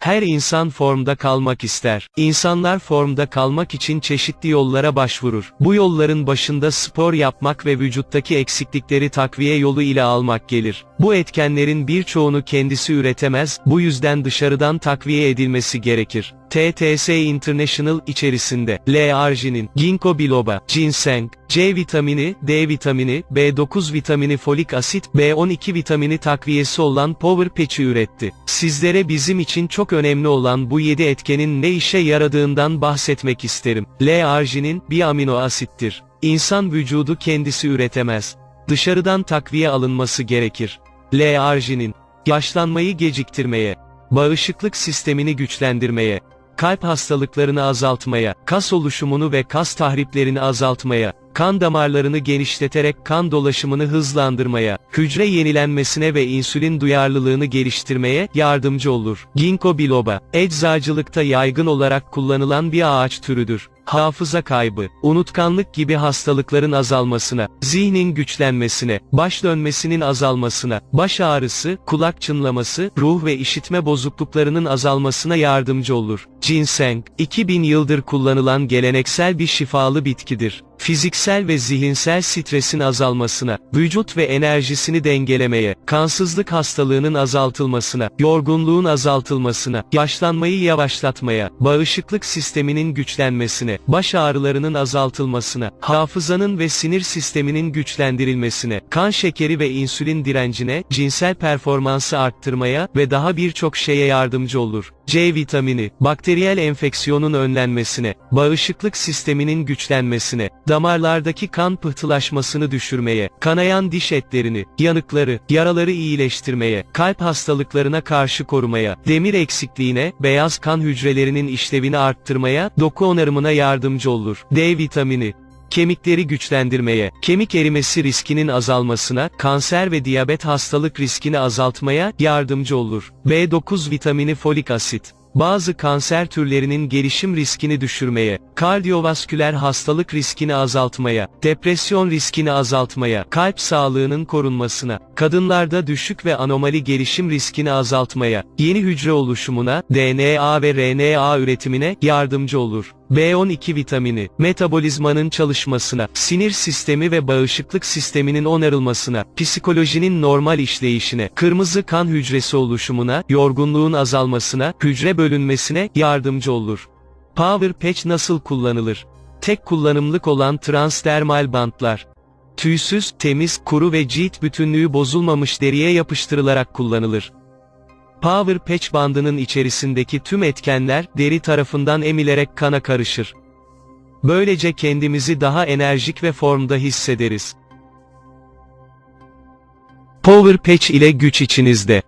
Her insan formda kalmak ister. İnsanlar formda kalmak için çeşitli yollara başvurur. Bu yolların başında spor yapmak ve vücuttaki eksiklikleri takviye yolu ile almak gelir. Bu etkenlerin birçoğunu kendisi üretemez, bu yüzden dışarıdan takviye edilmesi gerekir. TTS International içerisinde L-arginin, ginkgo biloba, ginseng, C vitamini, D vitamini, B9 vitamini folik asit, B12 vitamini takviyesi olan Power Patch'i üretti. Sizlere bizim için çok önemli olan bu 7 etkenin ne işe yaradığından bahsetmek isterim. L-arginin bir amino asittir. İnsan vücudu kendisi üretemez. Dışarıdan takviye alınması gerekir. L-arginin, yaşlanmayı geciktirmeye, bağışıklık sistemini güçlendirmeye, kalp hastalıklarını azaltmaya, kas oluşumunu ve kas tahriplerini azaltmaya, kan damarlarını genişleterek kan dolaşımını hızlandırmaya, hücre yenilenmesine ve insülin duyarlılığını geliştirmeye yardımcı olur. Ginkgo biloba, eczacılıkta yaygın olarak kullanılan bir ağaç türüdür. Hafıza kaybı, unutkanlık gibi hastalıkların azalmasına, zihnin güçlenmesine, baş dönmesinin azalmasına, baş ağrısı, kulak çınlaması, ruh ve işitme bozukluklarının azalmasına yardımcı olur. Ginseng, 2000 yıldır kullanılan geleneksel bir şifalı bitkidir. Fiziksel ve zihinsel stresin azalmasına, vücut ve enerjisini dengelemeye, kansızlık hastalığının azaltılmasına, yorgunluğun azaltılmasına, yaşlanmayı yavaşlatmaya, bağışıklık sisteminin güçlenmesine, baş ağrılarının azaltılmasına, hafızanın ve sinir sisteminin güçlendirilmesine, kan şekeri ve insülin direncine, cinsel performansı arttırmaya ve daha birçok şeye yardımcı olur. C vitamini, bakteriyel enfeksiyonun önlenmesine, bağışıklık sisteminin güçlenmesine, damarlardaki kan pıhtılaşmasını düşürmeye, kanayan diş etlerini, yanıkları, yaraları iyileştirmeye, kalp hastalıklarına karşı korumaya, demir eksikliğine, beyaz kan hücrelerinin işlevini arttırmaya, doku onarımına yardımcı olur. D vitamini, kemikleri güçlendirmeye, kemik erimesi riskinin azalmasına, kanser ve diyabet hastalık riskini azaltmaya yardımcı olur. B9 vitamini folik asit bazı kanser türlerinin gelişim riskini düşürmeye, kardiyovasküler hastalık riskini azaltmaya, depresyon riskini azaltmaya, kalp sağlığının korunmasına, kadınlarda düşük ve anomali gelişim riskini azaltmaya, yeni hücre oluşumuna, DNA ve RNA üretimine yardımcı olur. B12 vitamini, metabolizmanın çalışmasına, sinir sistemi ve bağışıklık sisteminin onarılmasına, psikolojinin normal işleyişine, kırmızı kan hücresi oluşumuna, yorgunluğun azalmasına, hücre bölünmesine yardımcı olur. Power Patch nasıl kullanılır? Tek kullanımlık olan transdermal bantlar. Tüysüz, temiz, kuru ve cilt bütünlüğü bozulmamış deriye yapıştırılarak kullanılır. Power Patch bandının içerisindeki tüm etkenler deri tarafından emilerek kana karışır. Böylece kendimizi daha enerjik ve formda hissederiz. Power Patch ile güç içinizde.